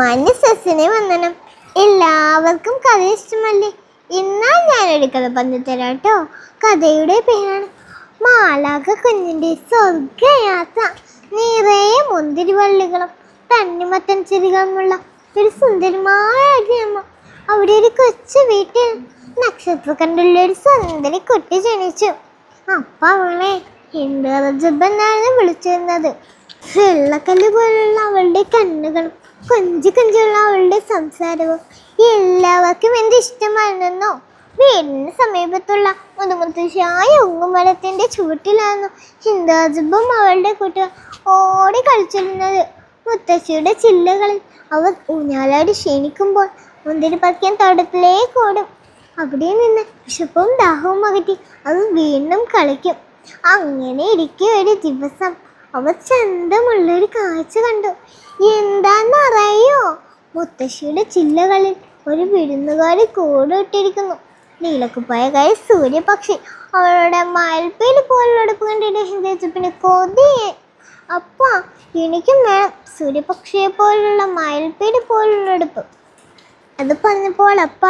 മനസ്സസിനെ വന്ദനം. എല്ലാവർക്കും കഥ ഇഷ്ടമല്ലേ എന്നാൽ ഞാനൊരു കഥ പറഞ്ഞു തരാം കേട്ടോ കഥയുടെ പേരാണ് മാലാക കുഞ്ഞിന്റെ സ്വർഗയാത്ര. നിറയെ മുന്തിരി വള്ളികളും തണ്ണിമത്തൻ ചെടികളുമുള്ള ഒരു സുന്ദരമായ ഗ്രാമം അവിടെ ഒരു കൊച്ചു വീട്ടിൽ നക്ഷത്രക്കണ്ടുള്ള ഒരു സുന്ദരി കുട്ടി ജനിച്ചു. അപ്പ അവളെ ഹിന്ദുജബ് എന്നാണ് വിളിച്ചിരുന്നത്. വെള്ളക്കല്ല് പോലുള്ള അവളുടെ കണ്ണുകളും കൊഞ്ചി കൊഞ്ചുള്ള അവളുടെ സംസാരവും എല്ലാവർക്കും എന്ത് ഇഷ്ടമായിരുന്നോ വീടിന് സമീപത്തുള്ള മുതുമുത്തശ്ശിയായ ഉങ്ങുമരത്തിന്റെ ചുവട്ടിലായിരുന്നു ഹിന്ദാജുബും അവളുടെ കൂട്ടുകൾ ഓടി കളിച്ചിരുന്നത്? മുത്തശ്ശിയുടെ ചില്ലകളിൽ അവർ ഊഞ്ഞാലാടി ക്ഷീണിക്കുമ്പോൾ മുന്തിരി പറിക്കാൻ തോട്ടത്തിലേക്ക് ഓടും. അവിടെ നിന്ന് വിശപ്പും ദാഹവും അകറ്റി അത് വീണ്ടും കളിക്കും. അങ്ങനെ ഇരിക്കും ഒരു ദിവസം അവർ ചന്തമുള്ളൊരു കാഴ്ച കണ്ടു. എന്താണെന്നറിയോ മുത്തശ്ശിയുടെ ചില്ലകളിൽ ഒരു വിരുന്നുകാരി കൂടിട്ടിരിക്കുന്നു കൈ സൂര്യപക്ഷി. അവളുടെ മയൽപ്പേൽ പോലുള്ളടുപ്പ് കണ്ടിട്ട് പിന്നെ കൊതിയെ. അപ്പ എനിക്കും വേണം സൂര്യപക്ഷിയെ പോലുള്ള മയൽപ്പേൽ പോലുള്ളടുപ്പ് അത് പറഞ്ഞപ്പോൾ അപ്പ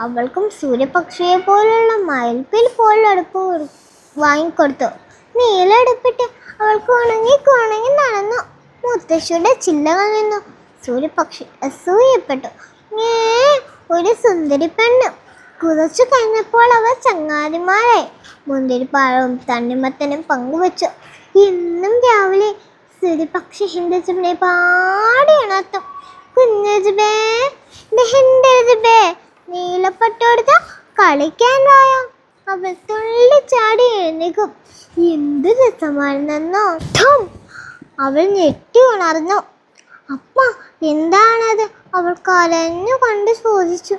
അവൾക്കും സൂര്യപക്ഷിയെ പോലുള്ള മയൽപ്പേൽ പോലുള്ള അടുപ്പ് കൊടു- വാങ്ങിക്കൊടുത്തു നീലടുപ്പിട്ട് അവൾക്ക് ഉണങ്ങി കുണങ്ങി നടന്നു. മുത്തശ്ശിയുടെ ചില്ലകൾ നിന്നു. സൂര്യപക്ഷി അസൂയപ്പെട്ടു ഏ ഒരു സുന്ദരി പെണ്ണ്. കുറച്ചു കഴിഞ്ഞപ്പോൾ അവർ ചങ്ങാതിമാരായി. മുന്തിരിപ്പാഴവും തണ്ണിമത്തനും പങ്കുവച്ചു. ഇന്നും രാവിലെ സൂര്യപക്ഷി ഹിന്ദുജുബിനെ പാടി ഉണർത്തും. കുഞ്ഞുജുബേ നീലപ്പെട്ടോടുത്ത കളിക്കാൻ അവൾ തുള്ളി ചാടി എഴുന്നേക്കും. എന്ത് രസമായിരുന്നെന്നോ ഠം! അവൾ ഞെട്ടി ഉണർന്നു. അപ്പ എന്താണത്? അവൾ കരഞ്ഞു കണ്ട് ചോദിച്ചു.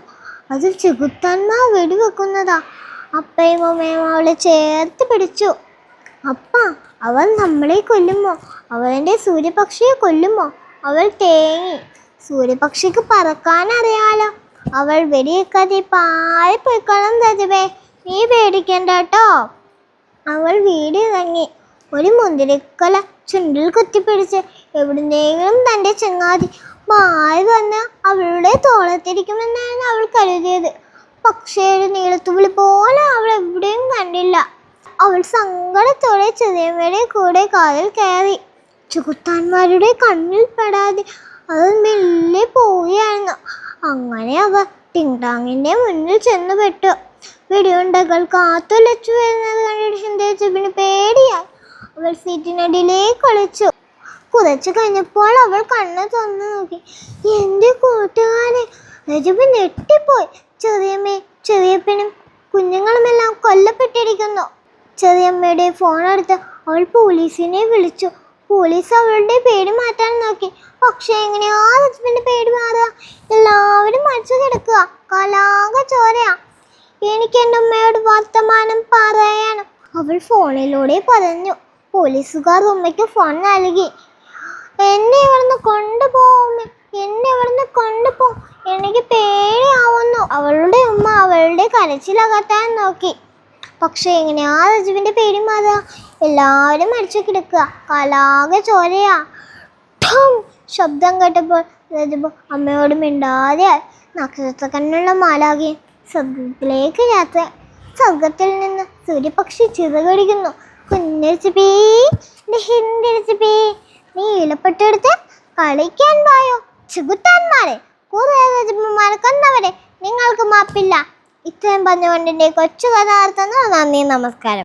അത് ചെകുത്താന്മാർ വെടിവെക്കുന്നതാ അപ്പയും അമ്മയും അവളെ ചേർത്ത് പിടിച്ചു. അപ്പ അവൻ നമ്മളെ കൊല്ലുമോ? അവന്റെ സൂര്യപക്ഷിയെ കൊല്ലുമോ? അവൾ തേങ്ങി. സൂര്യപക്ഷിക്ക് പറക്കാൻ അറിയാലോ അവൾ വെടിയേക്കാതെ പാറി പോയിക്കോളം തരുവേ നീ പേടിക്കണ്ട കേട്ടോ അവൾ വീട് ഇറങ്ങി ഒരു മുന്തിരിക്കൊല ചുണ്ടിൽ കുത്തിപ്പിടിച്ച് എവിടുന്നെങ്കിലും തന്റെ ചങ്ങാതി മാറി വന്ന് അവളുടെ തോളത്തിരിക്കുമെന്നാണ് അവൾ കരുതിയത്. പക്ഷേ ഒരു നീളത്തുള്ളി പോലെ അവൾ എവിടെയും കണ്ടില്ല. അവൾ സങ്കടത്തോടെ ചെറിയമ്മയുടെ കൂടെ കാലിൽ കയറി. ചുകുത്താന്മാരുടെ കണ്ണിൽ പെടാതെ അത് മെല്ലെ പോവുകയായിരുന്നു. അങ്ങനെ അവ ടിങ്ടാങ്ങിന്റെ മുന്നിൽ ചെന്ന് പെട്ടു വെടിയുണ്ടകൾ കാത്തുലച്ചു വരുന്നത് കണ്ടിട്ട് ചിന്തയച്ചപ്പിന് പേടിയായി. അവൾ സീറ്റിനടിയിലേക്ക് ഒളിച്ചു. കുതച്ചു കഴിഞ്ഞപ്പോൾ അവൾ കണ്ണ് തുറന്നു നോക്കി. എന്റെ കൂട്ടുകാരെ രജബ് ഞെട്ടിപ്പോയി. ചെറിയമ്മേ ചെറിയപ്പനും കുഞ്ഞുങ്ങളുമെല്ലാം കൊല്ലപ്പെട്ടിരിക്കുന്നു. ചെറിയമ്മയുടെ ഫോൺ എടുത്ത് അവൾ പോലീസിനെ വിളിച്ചു. പോലീസ് അവളുടെ പേര് മാറ്റാൻ നോക്കി. പക്ഷെ എങ്ങനെയാ ഹസ്ബൻഡ് പേര് മാറുക? എല്ലാവരും മരിച്ചു കിടക്കുക. കലാക ചോരയാ. എനിക്ക് എന്റെ ഉമ്മയോട് വർത്തമാനം പറയണം അവൾ ഫോണിലൂടെ പറഞ്ഞു പോലീസുകാർ ഉമ്മയ്ക്ക് ഫോൺ നൽകി. എന്നെ ഇവിടുന്ന് കൊണ്ടുപോകും എന്നെ ഇവിടുന്ന് കൊണ്ടുപോ. എനിക്ക് പേടിയാവുന്നു. അവളുടെ ഉമ്മ അവളുടെ കരച്ചിലകത്താൻ നോക്കി. പക്ഷെ എങ്ങനെയാ രജുവിന്റെ പേടി മാറുക എല്ലാവരും മരിച്ചു കിടക്കുക. കലാകെ ചോരയാ! ശബ്ദം കേട്ടപ്പോൾ രജുബ് അമ്മയോട് മിണ്ടാതെ നക്ഷത്രക്കണ്ണുള്ള മാലാകെ. സ്വർഗത്തിലേക്ക് യാത്ര സ്വർഗത്തിൽ നിന്ന് സൂര്യപക്ഷി ചിറകടിക്കുന്നു ഹിന്ദിരച്ചിപ്പേ നീ ഇലപ്പെട്ടെടുത്ത് കളിക്കാൻ വായോ? ചെകുത്താന്മാരെ കൂറേജന്മാരെ കൊന്നവരെ നിങ്ങൾക്ക് മാപ്പില്ല. ഇത്രയും പറഞ്ഞുകൊണ്ട് എന്റെ കൊച്ചു കഥാർത്ഥങ്ങൾ നന്ദി നമസ്കാരം.